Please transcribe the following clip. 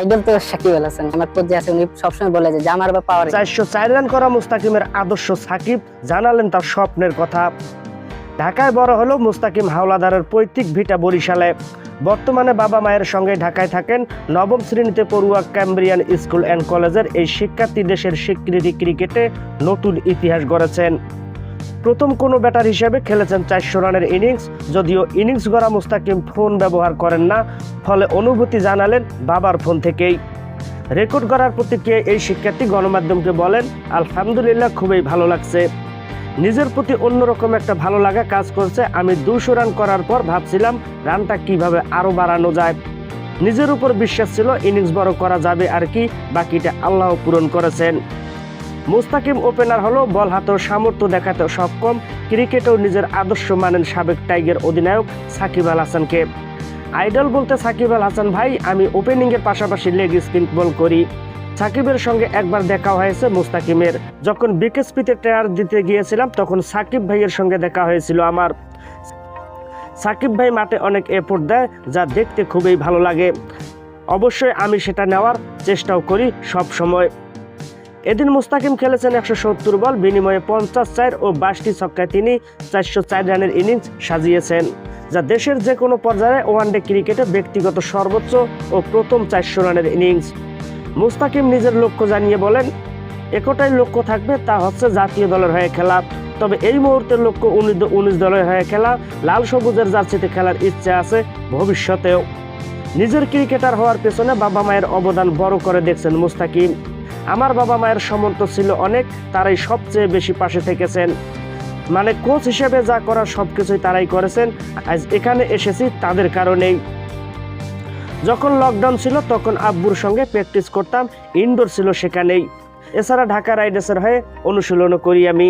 Idol তো সাকিব আল হাসান। আমার coach যে আছে, উনি সবসময় বলে যে জামার বা পাওয়ার চারশো চার রান করা মুস্তাকিমের আদর্শ সাকিব। জানালেন তার স্বপ্নের কথা। ঢাকায় বড় হলো মুস্তাকিম হাওলাদারের পৈতৃক ভিটা বরিশালে। বর্তমানে বাবা মায়ের সঙ্গে ঢাকায় থাকেন নবম শ্রেণীতে পড়ুয়া ক্যাম্ব্রিয়ান স্কুল অ্যান্ড কলেজের এই শিক্ষার্থী দেশের স্বীকৃতি ক্রিকেটে নতুন ইতিহাস গড়েছেন। প্রথম কোনো ব্যাটার হিসেবে খেলেছেন চারশো রানের ইনিংস, যদিও ইনিংস গড়া মুস্তাকিম ফোন ব্যবহার করেন না, ফলে অনুভূতি জানালেন বাবার ফোন থেকেই। রেকর্ড করার প্রতিক্রিয়া এই শিক্ষার্থী গণমাধ্যমকে বলেন, আলহামদুলিল্লাহ, খুবই ভালো লাগছে। নিজের প্রতি অন্যরকম একটা ভালো লাগা কাজ করছে। আমি দুশো রান করার পর ভাবছিলাম, রানটা কীভাবে আরও বাড়ানো যায়? নিজের উপর বিশ্বাস ছিল, ইনিংস বড় করা যাবে আর কি, বাকিটা আল্লাহ পূরণ করেছেন। মুস্তাকিম ওপেনার হলো, বল হাতেও সামর্থ্য দেখাতে সক্ষম। ক্রিকেটেও নিজের আদর্শ মানেন সাবেক টাইগার অধিনায়ক সাকিব আল হাসানকে। আইডল বলতে সাকিব আল হাসান, ভাই, আমি ওপেনিংয়ের পাশাপাশি লেগ স্পিন বল করি। সাকিবের সঙ্গে একবার দেখা হয়েছে মুস্তাকিমের। যখন বিকেএসপিতে ট্রেয়ার দিতে গিয়েছিলাম, তখন সাকিব ভাইয়ের সঙ্গে দেখা হয়েছিল আমার। সাকিব ভাই মাঠে অনেক এফোর্ট দেয়, যা দেখতে খুবই ভালো লাগে। অবশ্যই আমি সেটা নেওয়ার চেষ্টাও করি সব সময় এদিন মুস্তাকিম খেলেছেন একশো সত্তর বল, বিনিময়ে পঞ্চাশ চার ও বাইশটি ছক্কায় তিনি চারশো চার রানের ইনিংস সাজিয়েছেন, যা দেশের যে কোনো পর্যায়ে ওয়ানডে ক্রিকেটে ব্যক্তিগত সর্বোচ্চ ও প্রথম চারশো রানের ইনিংস। মুস্তাকিম নিজের লক্ষ্য জানিয়ে বলেন, একটাই লক্ষ্য থাকবে, তা হচ্ছে জাতীয় দলের হয়ে খেলা। তবে এই মুহূর্তের লক্ষ্য উনিশ দলের হয়ে খেলা। লাল সবুজের জার্সিতে খেলার ইচ্ছে আছে ভবিষ্যতেও। নিজের ক্রিকেটার হওয়ার পেছনে বাবা মায়ের অবদান বড় করে দেখছেন মুস্তাকিম। আমার বাবা মায়ের সামর্থ্য ছিল অনেক, তারাই সবচেয়ে বেশি পাশে থেকেছেন। মানে কোচ হিসেবে যা করার সবকিছুই তারাই করেছেন। আজ এখানে এসেছি তাদের কারণেই। যখন লকডাউন ছিল, তখন আব্বুর সঙ্গে প্র্যাকটিস করতাম ইনডোর ছিল সেখানেই। এছাড়া ঢাকা রাইডার্সের হয়ে অনুশীলনও করি আমি।